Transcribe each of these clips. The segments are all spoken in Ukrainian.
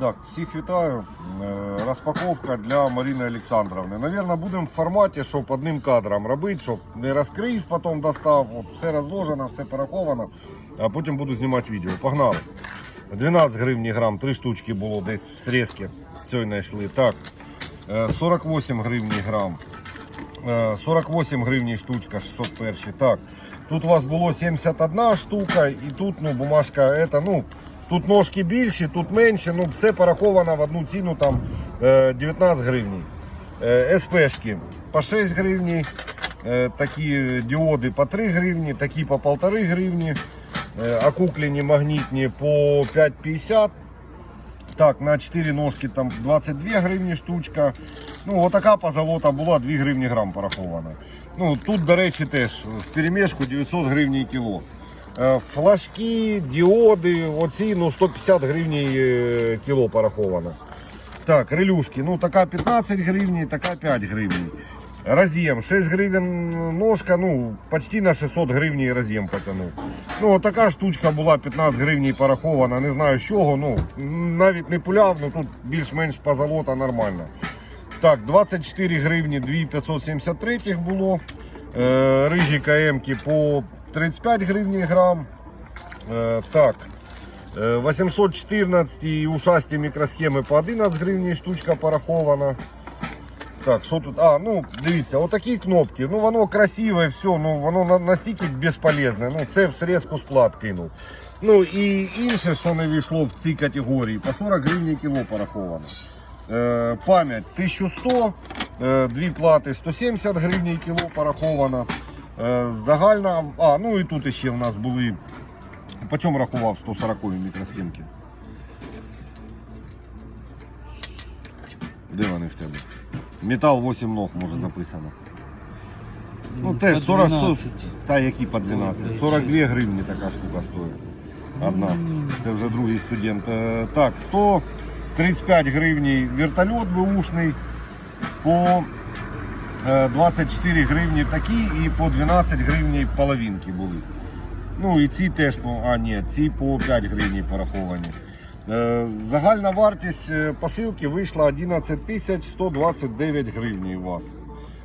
Так, всіх вітаю. Е, Розпаковка для Марини Олександровни. Наверное, будемо в форматі, щоб одним кадром робити, щоб не розкрив, потім достав. От, все розложено, все пораховано, а потім буду знімати відео. Погнали. 12 гривень грам, 3 штучки було десь в срезки. Сьогодні знайшли. Так, е, 48 гривень грам. Е, 48 гривень штучка, 601. Так, тут у вас було 71 штука, і тут ну, бумажка, это, ну, тут ножки більші, тут менші, ну, все пораховано в одну ціну там е, 19 гривень. СПшки по 6 гривень, такі діоди по 3 гривні, такі по 1,5 гривні, е, окуклені магнітні по 5,50. Так, на 4 ножки там 22 гривні штучка. Ну, отака позолота була 2 гривні грам порахована. Ну, тут, до речі, теж в перемішку 900 гривень кіло. Е, Флажки, діоди, оці ну, 150 гривень кіло пораховано. Так, релюшки. Ну, така 15 гривень, така 5 гривень. Разъем 6 гривень ножка, ну, почти на 600 гривень разъем потянув. Ну, така штучка була 15 гривень порахована, не знаю з чого, ну, навіть не пуляв, ну тут більш-менш позолота нормально. Так, 24 гривні 2,573 було. Е, рижі КМки по 35 гривень грам. Е, так, е, 814 і ушасті мікросхеми по 11 гривень штучка порахована. Так, що тут? А, ну дивіться, отакі кнопки. Ну воно красиве, все, ну воно настільки безполезне. Ну це в срезку склад кинув. Ну і інше, що не війшло в ці категорії, по 40 гривень кіло пораховано. Е, пам'ять 1100, е, дві плати 170 гривень кіло пораховано. Е, загальна, а, ну і тут ще в нас були. По чому рахував 140 мікросхемки? Де вони в тебе? Метал 8 ног може записано. Ну теж По 40, та які по 12. 42 гривні така штука стоїть. Одна. Це вже другий студент. Е, Так, 135 гривень вертольот бушний. По 24 гривні такі і по 12 гривень половинки були. Ну і ці теж по. А, ні, ці по 5 гривень пораховані. Е, Загальна вартість е, посилки вийшла 11 тисяч 129 гривень у вас.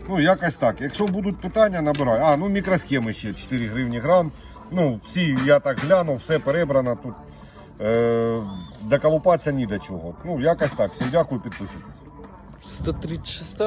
Ну, якось так. Якщо будуть питання, набирай. А, ну мікросхеми ще 4 гривні грам. Ну, всі, я так глянув, все перебрано тут. Е, доколупатися ні до чого. Ну, якось так. Всім дякую, підписуйтесь. 136